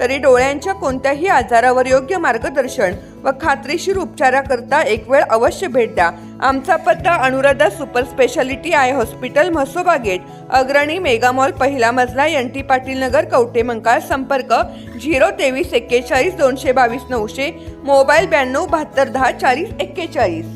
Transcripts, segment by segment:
तरी डोळ्यांच्या कोणत्याही आजारावर योग्य मार्गदर्शन व खात्रीशीर उपचाराकरता एक वेळ अवश्य भेट द्या. आमचा पत्ता Anuradha super speciality eye hospital Mhasoba gate Agrani mega mall पहिला मजला एन टी पाटील नगर कवटे मंकाळ संपर्क झिरो तेवीस एक्केचाळीस दोनशे बावीस नऊशे मोबाईल ब्याण्णव बहात्तर दहा चाळीस एक्केचाळीस.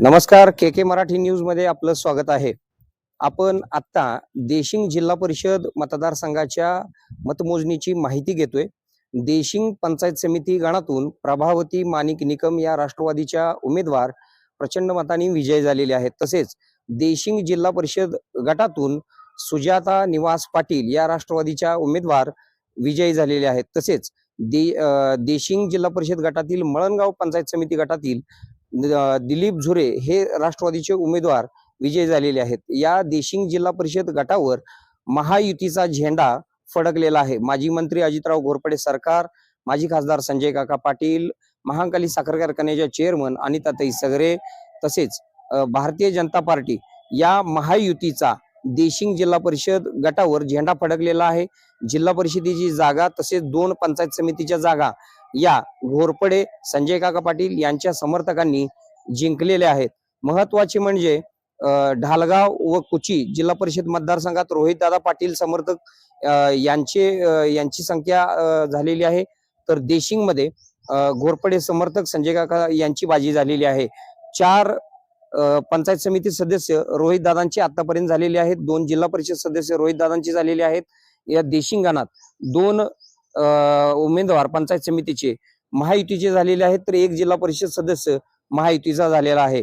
नमस्कार के के मराठी न्यूजमध्ये आपलं स्वागत आहे. आपण आत्ता देशिंग जिल्हा परिषद मतदारसंघाच्या मतमोजणीची माहिती घेतोय. देशिंग पंचायत समिती गणातून प्रभावती माणिक निकम या राष्ट्रवादीच्या उमेदवार प्रचंड मताने विजयी झालेले आहेत. तसेच देशिंग जिल्हा परिषद गटातून सुजाता निवास पाटील या राष्ट्रवादीच्या उमेदवार विजयी झालेले आहेत. तसेच दे देशिंग जिल्हा परिषद गटातील मळणगाव पंचायत समिती गटातील दिलीप झुरे हे राष्ट्रवादीचे उमेदवार विजय झालेले आहेत. या देशिंग जिल्हा परिषद गटावर महायुतीचा झेंडा फडकलेला आहे. माजी मंत्री अजितराव घोरपडे सरकार माजी खासदार संजय काका पाटील महाकाली साखर कारखान्याच्या चेअरमन अनिताताई सगरे तसेच भारतीय जनता पार्टी या महायुतीचा देशिंग जिल्हा परिषद गटावर झेंडा फडकलेला आहे. जिल्हा परिषदेची जागा तसेच दोन पंचायत समितीच्या जागा या घोरपडे संजय काका पाटील यांच्या समर्थकांनी जिंकलेल्या आहेत. महत्त्वाचे म्हणजे ढालगाव व कुची जिल्हा परिषद मतदारसंघात रोहितदादा पाटील समर्थक अ, यांचे यांची संख्या झालेली आहे. तर देशिंगमध्ये घोरपडे समर्थक संजय काका यांची बाजी झालेली आहे. चार पंचायत समिती सदस्य रोहित दादांची आतापर्यंत झालेले आहेत. दोन जिल्हा परिषद सदस्य रोहित दादांची झालेली आहेत. या देशिंगणात दोन अ, उमेदवार पंचायत समितीचे महायुतीचे झालेले आहेत. तर एक जिल्हा परिषद सदस्य महायुतीचा झालेला आहे.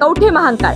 कवठे महांकाळ?